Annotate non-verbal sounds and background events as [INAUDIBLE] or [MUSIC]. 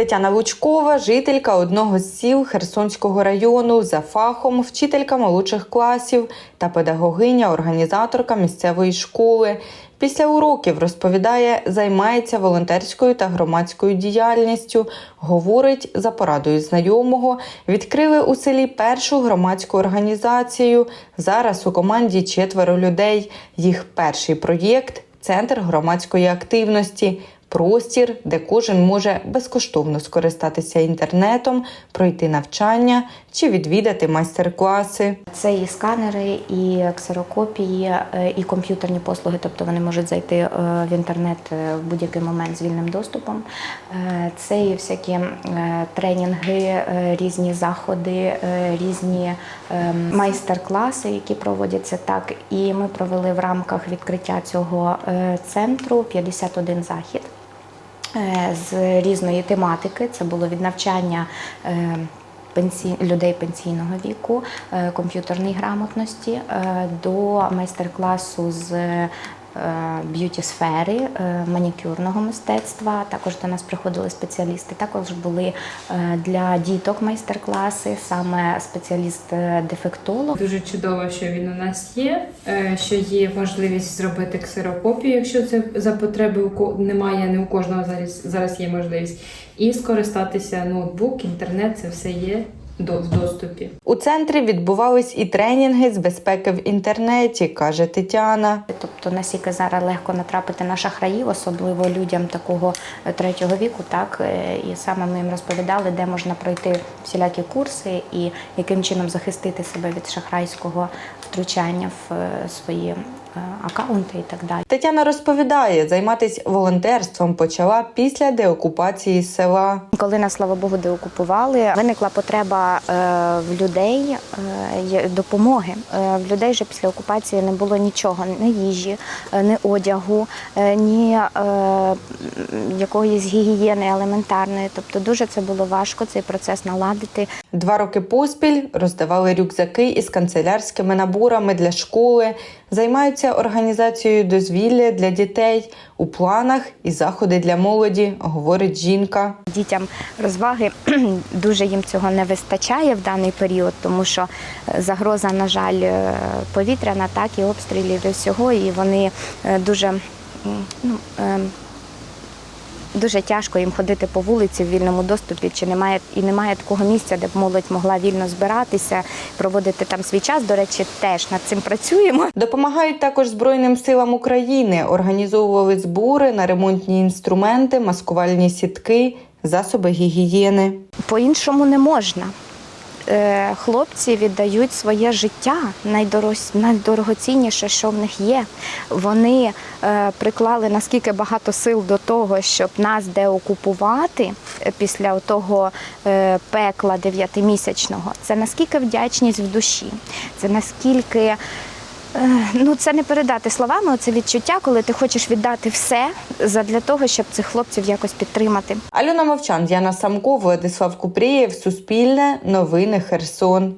Тетяна Лучкова, жителька одного з сіл Херсонського району, за фахом, вчителька молодших класів та педагогиня, організаторка місцевої школи. Після уроків розповідає, займається волонтерською та громадською діяльністю. Говорить, за порадою знайомого відкрили у селі першу громадську організацію. Зараз у команді четверо людей. Їх перший проєкт центр громадської активності. Простір, де кожен може безкоштовно скористатися інтернетом, пройти навчання чи відвідати майстер-класи. Це і сканери, і ксерокопії, е, і комп'ютерні послуги, тобто вони можуть зайти е, в інтернет е, в будь-який момент з вільним доступом. Це і всякі тренінги, різні заходи, різні е, майстер-класи, які проводяться так. І ми провели в рамках відкриття цього центру 51 захід з різної тематики. Це було від навчання. е, людей пенсійного віку, е, комп'ютерної грамотності е, до майстер-класу з е, б'юті-сфери, е, манікюрного мистецтва. Також до нас приходили спеціалісти. Також були е, для діток майстер-класи, саме спеціаліст-дефектолог. Дуже чудово, що він у нас є, що є можливість зробити ксерокопію, якщо це за потреби немає, не у кожного зараз, зараз є можливість. І скористатися ноутбук, інтернет, це все є в доступі. У центрі відбувались і тренінги з безпеки в інтернеті, каже Тетяна. Тобто наскільки зараз легко натрапити на шахраїв, особливо людям такого е, третього віку, так е, і саме ми їм розповідали, де можна пройти всілякі курси і яким чином захистити себе від шахрайського втручання в е, свої е, акаунти і так далі. Тетяна розповідає, займатися волонтерством почала після деокупації села. Коли нас, слава Богу, деокупували, виникла потреба е, в людей е, допомоги. В людей вже після окупації не було нічого, ні їжі, ні одягу, ні якоїсь гігієни елементарної. Тобто дуже це було важко цей процес наладити. Два роки поспіль роздавали рюкзаки із канцелярськими наборами для школи, займаються організацією дозвілля для дітей у планах і заходи для молоді, говорить жінка. Дітям розваги [CLEARS THROAT] дуже їм цього не вистачає в даний період, тому що е, загроза, на жаль, е, повітряна, так і обстрілів і всього, і вони е, дуже ну, е, Дуже тяжко їм ходити по вулиці в вільному доступі, чи немає і немає такого місця, де б молодь могла вільно збиратися, проводити там свій час. До речі, теж над цим працюємо. Допомагають також Збройним силам України, організовували збори на ремонтні інструменти, маскувальні сітки, засоби гігієни. По-іншому не можна. Е, Хлопці віддають своє життя найдорогоцінніше, що в них є. Вони е, приклали наскільки багато сил до того, щоб нас деокупувати окупувати після того е, пекла дев'ятимісячного. Це наскільки вдячність в душі, це наскільки. Е, Ну, це не передати словами, це відчуття, коли ти хочеш віддати все для того, щоб цих хлопців якось підтримати. Альона Мовчан, Яна Самко, Владислав Купрієв, Суспільне, Новини Херсон.